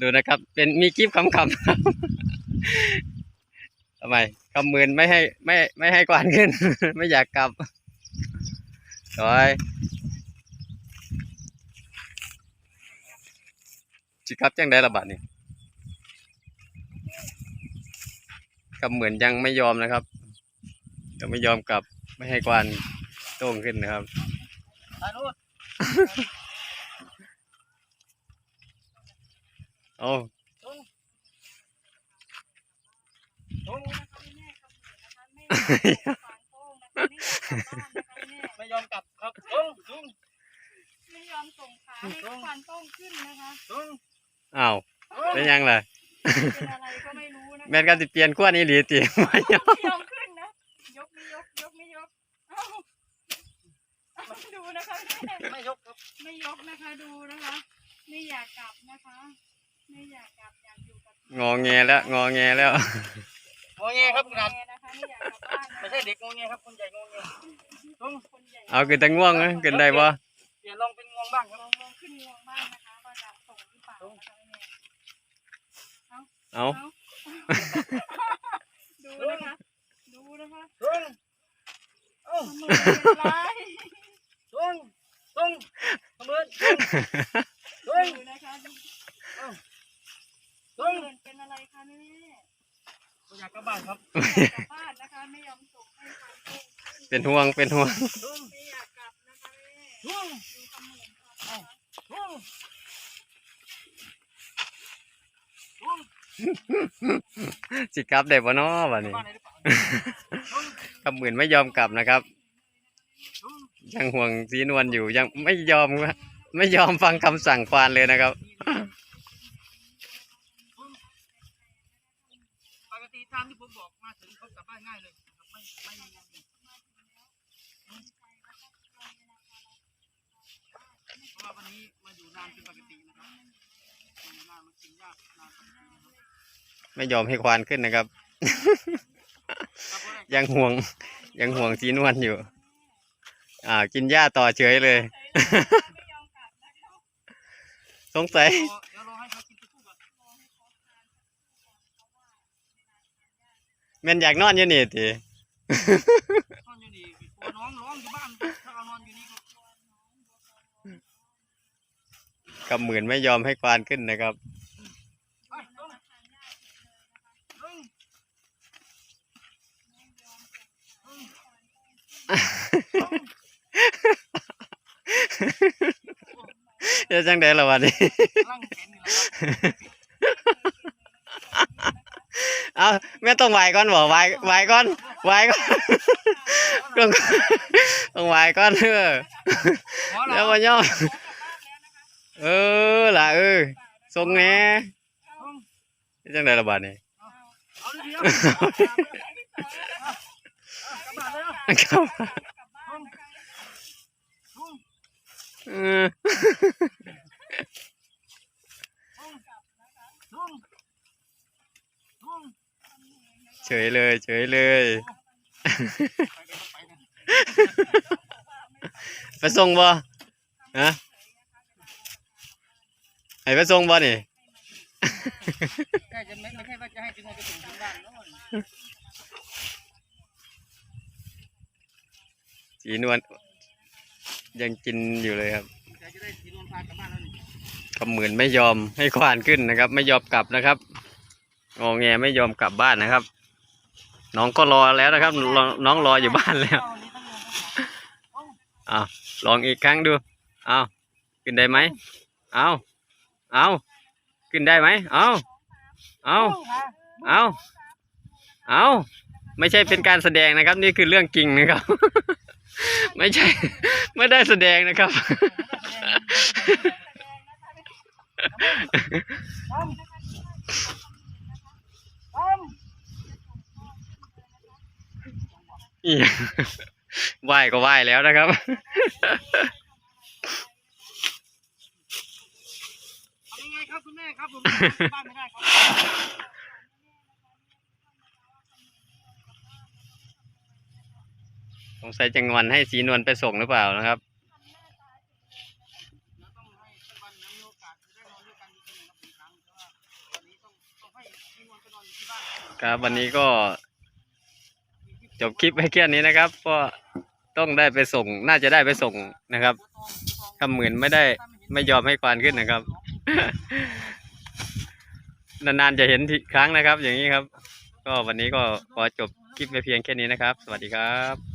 ดูนะครับ เป็นมีคลิปคำๆครับทำไมคำหมื่นไม่ให้ไม่ไม่ให้กวานขึ้น ไม่อยากกลับถอยจิครับจังได้ระบาดนี่คำเหมือนยังไม่ยอมนะครับยังไม่ยอมกลับไม่ให้กวานโต้งขึ้นนะครับ ไปนู่นโอ้ลุงไม่ยอมกลับครับลุงลุงไม่ยอมส่งขาให้ควันต้องขึ้นนะคะลุงอ้าวเป็นยังล่ะเป็นอะไรก็ไม่รู้นะแม่นก็สิเปลี่ยนขั้วนี้หรือตีไม่ยอมยอมขึ้นนะยกไม่ยกยกไม่ยกเอ้าดูนะคะไม่ยกครับไม่ยกนะคะดูนะคะ ไม่อยากกลับนะคะ ไม่อยากกลับอยากอยู่กับงอแงแล้วงอแงแล้ว งอแงครับขนาดแม่นะคะไม่อยากกลับบ้านนะไม่ใช่เด็กงอแงครับคนใหญ่งอแงลุงคนใหญ่เอาขึ้นแต่ง่วงนะขึ้นได้ปะเปลี่ยนลองเป็นงวงบ้างครับลองลองขึ้นงวงบ้างนะคะว่าจะส่งหรือเปล่านะคะแม่เอาดูนะคะดูนะคะลุงเอ้ามือเป็นไรลุงลุงขมือนลุงดูนะคะดูลุงเพื่อน เป็นอะไรคะแม่อยากกลับบ้านครับกลับบ้านนะคะไม่ยอมส่งให้ทางตรงเป็นห่วงเป็นห่วงไม่อยากกลับนะคะแม่ดูคำเหมือนค่ะลุงลุงสิกลับได้ปะนาะวะกลับนี่บ้านได้หรือเปล่าคำหมื่นไม่ยอมกลับนะครับ ยังห่วงสีนวลอยู่ยังไม่ยอมไม่ยอมฟังคำสั่งควานเลยนะครับ กติตามที่ผมบอกมาถึงเขากลับบ้านง่ายเลยนะครับไม่ไม่งงเพราะว่าวันนี้มาอยู่นานเป็นปกตินะครับมาอยู่นานมันกินยากนานปกตินะครับไม่ยอมให้ควานขึ้นนะครับ ครับผมยังห่วง ยังห่วงสีนวลอยู่ อ่า กินหญ้าต่อเฉยเลย สงสัยเดี๋ยวเดี๋ยวรอให้เขากินตัวผู้ก่อน แม่นอยากนอนอยู่นี่ทีนอนอยู่นี่กลัวน้องร้องอยู่บ้านถ้าเอานอนอยู่นี่ก็คำหมื่นไม่ยอมให้ควานขึ้นนะครับ ไปลงลงลงจะจังไดล่ะวันนี้ร่างเป็นนี่แหละครับเอาแม่ต้องไหวก่อนบ่ไหวไหวก่อนไหวก่อนต้องต้องไหวก่อนเออพอแล้แล้ว วก็ย่อเออล่ะเออทรงแหน่ลงจะจังไดล่ะบัดนี้ เอาเดี๋ยวๆกลับบ้านเลยนะ ครับ ลงลง เออ ลงลง เฉยเลย เฉยเลย ไปกันไปกันไปส่งบ่ฮะให้ไปส่งบ่นี่แค่จะไม่ไม่ใช่ว่าจะให้ถึงให้ไปถึงถึงบ้านแล้วสีนวลยังกินอยู่เลยครับแต่จะได้ทีนวนพากลับบ้านแล้วนี่คำหมื่นไม่ยอมให้ควานขึ้นนะครับ ไม่ยอมกลับนะครับงอแงไม่ยอมกลับบ้านนะครับ น้องก็รอแล้วนะครับรอน้องรออยู่บ้านแล้วเอานี่ทั้งเงินทั้งของอ้าวลองอีกครั้งดูอ้าวขึ้นได้ไหมเอาเอาขึ้นได้ไหมเอาเอาเอาเอาไม่ใช่เป็นการแสดงนะครับ นี่คือเรื่องจริงนะครับ ไม่ใช่ ไม่ได้แสดงนะครับ ไหว้ก็ไหว้แล้วนะครับสงสัยจังหวันให้สีนวลไปส่งหรือเปล่านะครับครับวันนี้ก็ จบคลิปไปแค่นี้นะครับ ก็ต้องได้ไปส่ง น่าจะได้ไปส่งนะครับคำหมื่นไม่ได้ไม่ยอมให้ควานขึ้นนะครับ นานๆจะเห็นทีครั้งนะครับ อย่างนี้ครับ ก็วันนี้ก็ขอจบคลิปไปเพียงแค่นี้นะครับ สวัสดีครับ